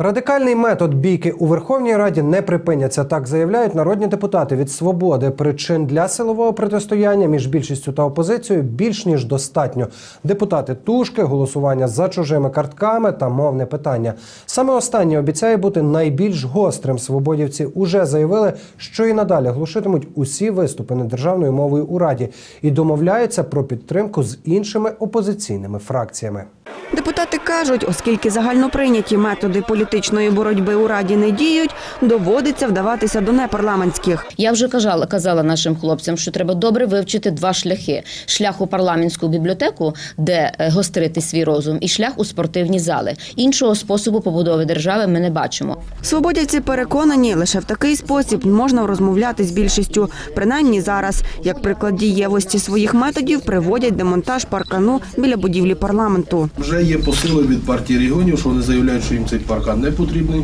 Радикальний метод бійки у Верховній Раді не припиняться. Так заявляють народні депутати від свободи. Причин для силового протистояння між більшістю та опозицією більш ніж достатньо. Депутати тушки, голосування за чужими картками та мовне питання. Саме останнє обіцяє бути найбільш гострим. Свободівці уже заявили, що і надалі глушитимуть усі виступи недержавною мовою у раді і домовляються про підтримку з іншими опозиційними фракціями. Депутати кажуть, оскільки загальноприйняті методи політичної боротьби у раді не діють, доводиться вдаватися до непарламентських. Я вже казала, казала нашим хлопцям, що треба добре вивчити два шляхи: шлях у парламентську бібліотеку, де е, гострити свій розум, і шлях у спортивні зали. Іншого способу побудови держави ми не бачимо. Свободівці переконані, лише в такий спосіб можна розмовляти з більшістю. Принаймні зараз, як приклад дієвості своїх методів, приводять демонтаж паркану біля будівлі парламенту. Вже є посили від партії регіонів, що вони заявляють, що їм цей паркан не потрібний.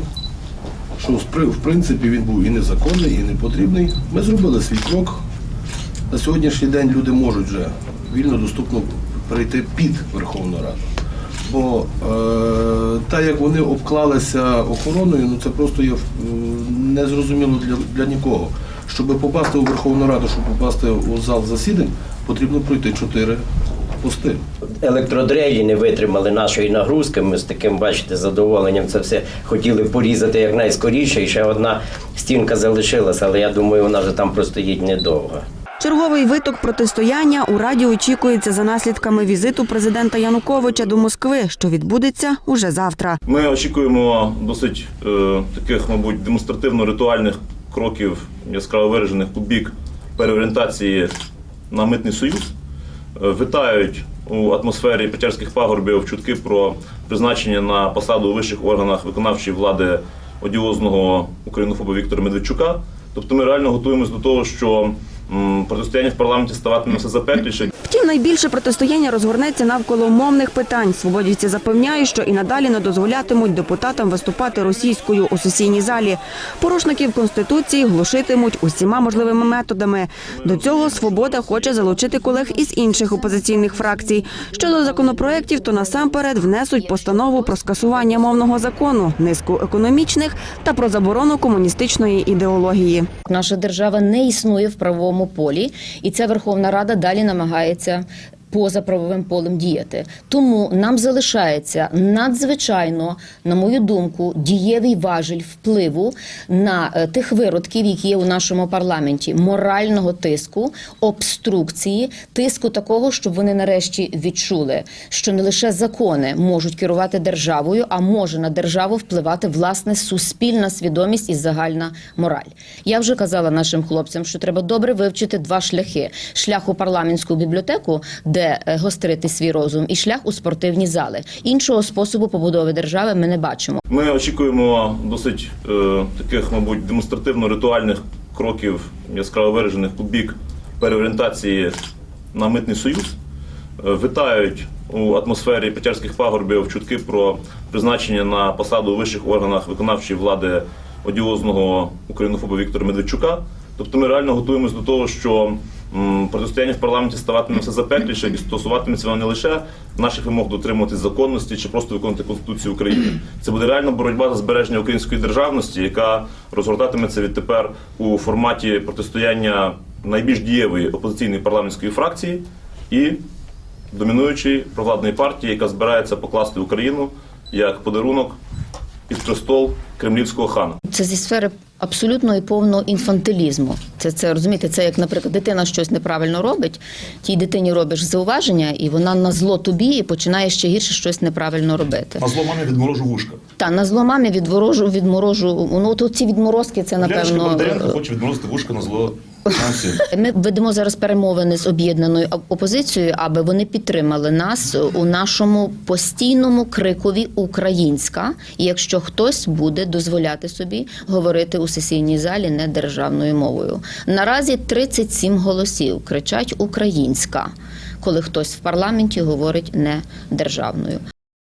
Що в принципі він був і незаконний, і не потрібний. Ми зробили свій крок. На сьогоднішній день люди можуть вже вільно доступно перейти під Верховну Раду. Бо е, так як вони обклалися охороною, ну це просто є е, незрозуміло для, для нікого. Щоб попасти у Верховну Раду, щоб попасти у зал засідань, потрібно пройти чотири пости. Електродрелі не витримали нашої нагрузки. Ми з таким, бачите, задоволенням це все хотіли порізати якнайскоріше. І ще одна стінка залишилася, але я думаю, вона вже там простоїть недовго. Черговий виток протистояння у раді очікується за наслідками візиту президента Януковича до Москви, що відбудеться уже завтра. Ми очікуємо досить е, таких, мабуть, демонстративно-ритуальних кроків, яскраво виражених у бік переорієнтації на митний союз. Е, витають у атмосфері Печерських пагорбів чутки про призначення на посаду у вищих органах виконавчої влади одіозного українофоба Віктора Медведчука. Тобто ми реально готуємось до того, що протистояння в парламенті ставатиме все запекліше. Втім, найбільше протистояння розгорнеться навколо мовних питань. Свободівці запевняють, що і надалі не дозволятимуть депутатам виступати російською у сесійній залі. Порушників конституції глушитимуть усіма можливими методами. До цього свобода хоче залучити колег із інших опозиційних фракцій. Щодо законопроєктів, то насамперед внесуть постанову про скасування мовного закону, низку економічних та про заборону комуністичної ідеології. Наша держава не існує в правовому полі, і ця Верховна Рада далі намагається. Поза правовим полем діяти, тому нам залишається надзвичайно, на мою думку, дієвий важіль впливу на е, тих виродків, які є у нашому парламенті, морального тиску, обструкції, тиску такого, щоб вони нарешті відчули, що не лише закони можуть керувати державою, а може на державу впливати власне суспільна свідомість і загальна мораль. Я вже казала нашим хлопцям, що треба добре вивчити два шляхи: шлях у парламентську бібліотеку, де е, гострити свій розум, і шлях у спортивні зали. Іншого способу побудови держави ми не бачимо. Ми очікуємо досить е, таких, мабуть, демонстративно-ритуальних кроків, яскраво виражених у бік переорієнтації на митний союз. Е, витають у атмосфері Печерських пагорбів чутки про призначення на посаду у вищих органах виконавчої влади одіозного українофоба Віктора Медведчука. Тобто ми реально готуємося до того, що протистояння в парламенті ставатиме все запекліше і стосуватиметься воно не лише наших вимог дотримуватись законності чи просто виконувати Конституцію України. Це буде реальна боротьба за збереження української державності, яка розгортатиметься відтепер у форматі протистояння найбільш дієвої опозиційної парламентської фракції і домінуючої провладної партії, яка збирається покласти Україну як подарунок під престол кремлівського хана. Це зі сфери абсолютно і повного інфантилізму. Це це розумієте, це як, наприклад, дитина щось неправильно робить, тій дитині робиш зауваження, і вона на зло тобі і починає ще гірше щось неправильно робити. На зло мамі відморожу вушка. Та на зло мамі відворожу, відморожу. Ну от ці відморозки, це напевно. Бондаренко хоче відморозити вушка на зло. Ми ведемо зараз перемовини з об'єднаною опозицією, аби вони підтримали нас у нашому постійному крикові українська. Якщо хтось буде дозволяти собі говорити у сесійній залі не державною мовою, наразі 37 голосів кричать українська, коли хтось в парламенті говорить не державною.